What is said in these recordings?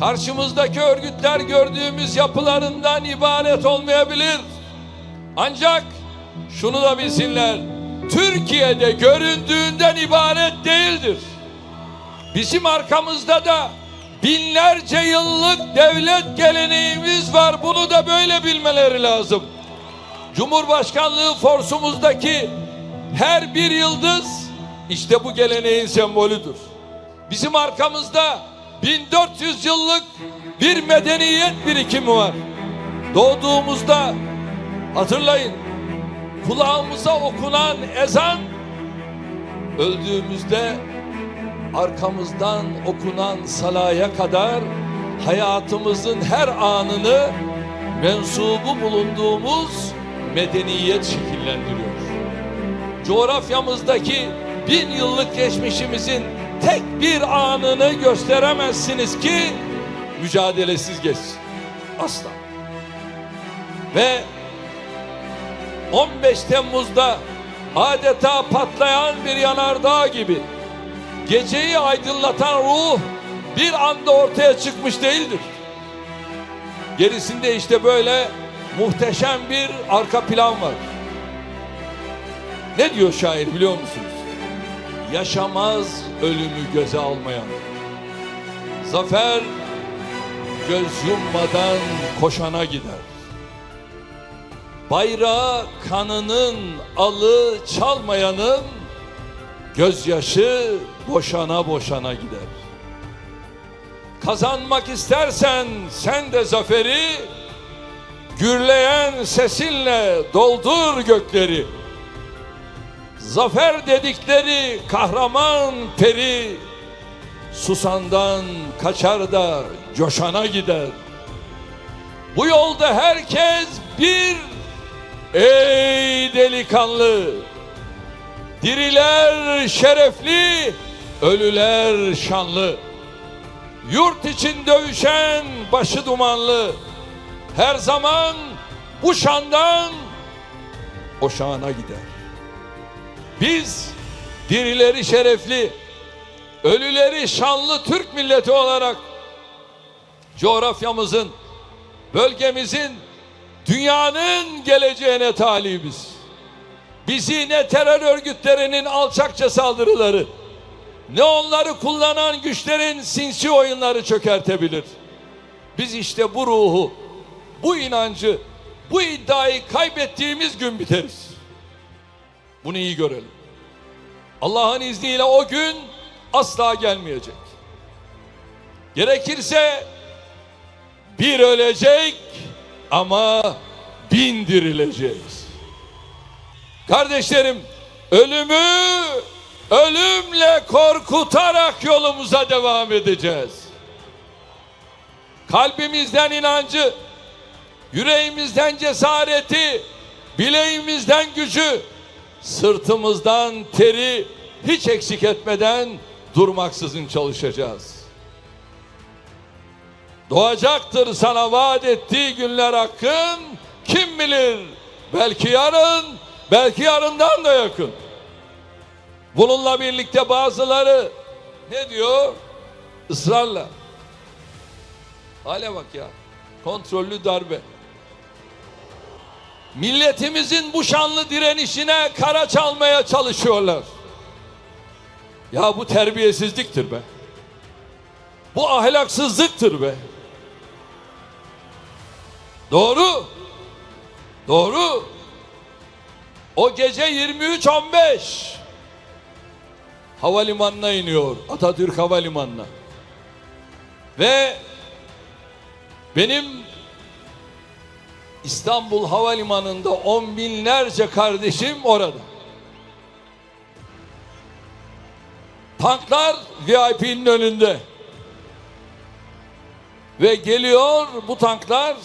Karşımızdaki örgütler gördüğümüz yapılarından ibaret olmayabilir. Ancak şunu da bilsinler. Türkiye'de göründüğünden ibaret değildir. Bizim arkamızda da binlerce yıllık devlet geleneğimiz var. Bunu da böyle bilmeleri lazım. Cumhurbaşkanlığı forsumuzdaki her bir yıldız işte bu geleneğin sembolüdür. Bizim arkamızda 1400 yıllık bir medeniyet birikimi var. Doğduğumuzda hatırlayın kulağımıza okunan ezan öldüğümüzde arkamızdan okunan salaya kadar hayatımızın her anını mensubu bulunduğumuz medeniyet şekillendiriyor. Coğrafyamızdaki bin yıllık geçmişimizin tek bir anını gösteremezsiniz ki mücadelesiz geçsin. Asla. Ve 15 Temmuz'da adeta patlayan bir yanardağ gibi geceyi aydınlatan ruh bir anda ortaya çıkmış değildir. Gerisinde işte böyle muhteşem bir arka plan var. Ne diyor şair biliyor musunuz? Yaşamaz ölümü göze almayan. Zafer göz yummadan koşana gider. Bayrağı kanının alı çalmayanın gözyaşı boşana boşana gider. Kazanmak istersen sen de zaferi gürleyen sesinle doldur gökleri. Zafer dedikleri kahraman peri susandan kaçar da coşana gider. Bu yolda herkes bir ey delikanlı. Diriler şerefli, ölüler şanlı. Yurt için dövüşen başı dumanlı. Her zaman bu şandan o şana gider. Biz dirileri şerefli, ölüleri şanlı Türk milleti olarak coğrafyamızın, bölgemizin, dünyanın geleceğine talibiz. Bizi ne terör örgütlerinin alçakça saldırıları, ne onları kullanan güçlerin sinsi oyunları çökertebilir. Biz işte bu ruhu, bu inancı, bu iddiayı kaybettiğimiz gün biteriz. Bunu iyi görelim. Allah'ın izniyle o gün asla gelmeyecek. Gerekirse bir ölecek ama bin dirileceğiz. Kardeşlerim ölümü ölümle korkutarak yolumuza devam edeceğiz. Kalbimizden inancı, yüreğimizden cesareti, bileğimizden gücü, sırtımızdan teri hiç eksik etmeden durmaksızın çalışacağız. Doğacaktır sana vaat ettiği günler hakkın. Kim bilir? Belki yarın, belki yarından da yakın. Bununla birlikte bazıları ne diyor? Israrla. Hale bak ya. Kontrollü darbe. Milletimizin bu şanlı direnişine kara çalmaya çalışıyorlar. Ya bu terbiyesizliktir be. Bu ahlaksızlıktır be. Doğru. Doğru. O gece 23.15 havalimanına iniyor. Atatürk Havalimanı'na. Ve benim İstanbul Havalimanı'nda on binlerce kardeşim orada. Tanklar VIP'nin önünde. Ve geliyor bu tanklar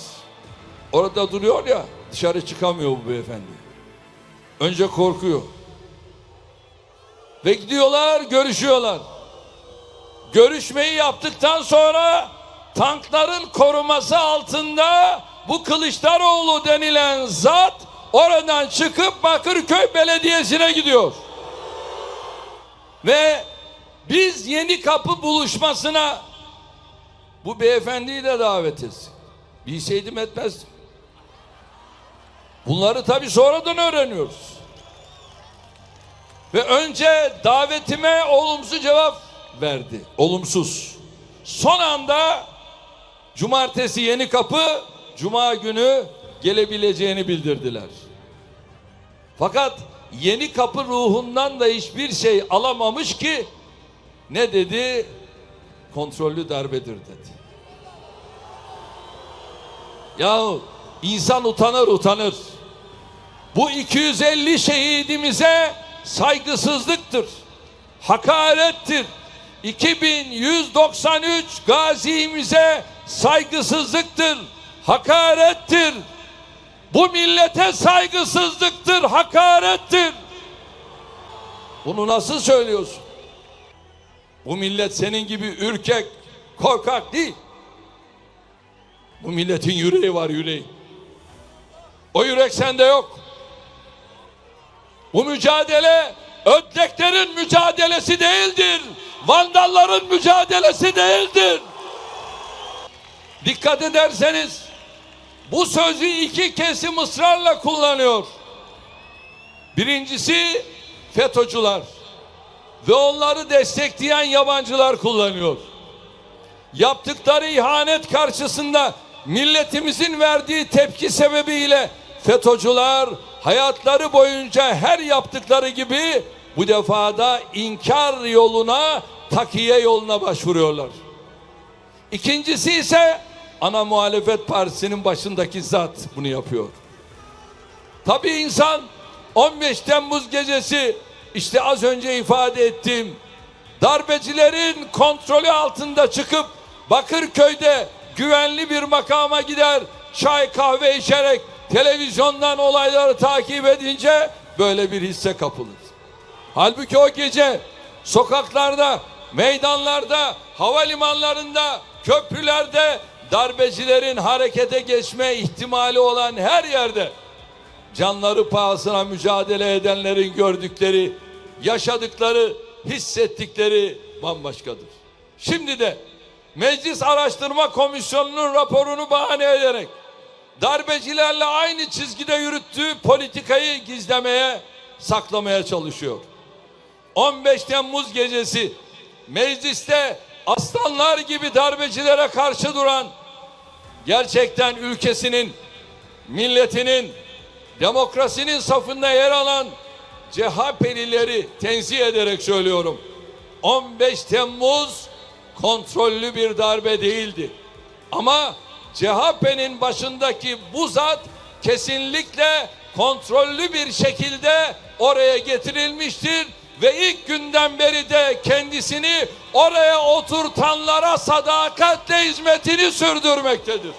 orada duruyor ya dışarı çıkamıyor bu beyefendi. Önce korkuyor. Ve gidiyorlar görüşüyorlar. Görüşmeyi yaptıktan sonra tankların koruması altında bu Kılıçdaroğlu denilen zat oradan çıkıp Bakırköy Belediyesi'ne gidiyor. Ve biz yeni kapı buluşmasına Bu beyefendiyi de davet etsin. Bilseydim etmezdim. Bunları tabii sonradan öğreniyoruz. Ve önce davetime olumsuz cevap verdi. Olumsuz. Son anda cumartesi yeni kapı, cuma günü gelebileceğini bildirdiler. Fakat yeni kapı ruhundan da hiçbir şey alamamış ki ne dedi? Kontrollü darbedir dedi. Yahu insan utanır utanır. Bu 250 şehidimize saygısızlıktır. Hakarettir. 2193 gazimize saygısızlıktır. Hakarettir. Bu millete saygısızlıktır, hakarettir. Bunu nasıl söylüyorsun? Bu millet senin gibi ürkek, korkak değil. Bu milletin yüreği var yüreği. O yürek sende yok. Bu mücadele ödleklerin mücadelesi değildir. Vandalların mücadelesi değildir. Dikkat ederseniz bu sözü iki kesim ısrarla kullanıyor. Birincisi FETÖ'cüler ve onları destekleyen yabancılar kullanıyor. Yaptıkları ihanet karşısında milletimizin verdiği tepki sebebiyle FETÖ'cüler hayatları boyunca her yaptıkları gibi bu defada inkar yoluna, takiye yoluna başvuruyorlar. İkincisi ise ana muhalefet partisinin başındaki zat bunu yapıyor. Tabii insan 15 Temmuz gecesi işte az önce ifade ettiğim darbecilerin kontrolü altında çıkıp Bakırköy'de güvenli bir makama gider çay kahve içerek televizyondan olayları takip edince böyle bir hisse kapılır. Halbuki o gece sokaklarda, meydanlarda, havalimanlarında, köprülerde darbecilerin harekete geçme ihtimali olan her yerde canları pahasına mücadele edenlerin gördükleri, yaşadıkları, hissettikleri bambaşkadır. Şimdi de Meclis Araştırma Komisyonu'nun raporunu bahane ederek darbecilerle aynı çizgide yürüttüğü politikayı gizlemeye, saklamaya çalışıyor. 15 Temmuz gecesi mecliste aslanlar gibi darbecilere karşı duran gerçekten ülkesinin, milletinin, demokrasinin safında yer alan CHP'lileri tenzih ederek söylüyorum. 15 Temmuz kontrollü bir darbe değildi. Ama CHP'nin başındaki bu zat kesinlikle kontrollü bir şekilde oraya getirilmiştir ve ilk günden beri de kendisini oraya oturtanlara sadakatle hizmetini sürdürmektedir.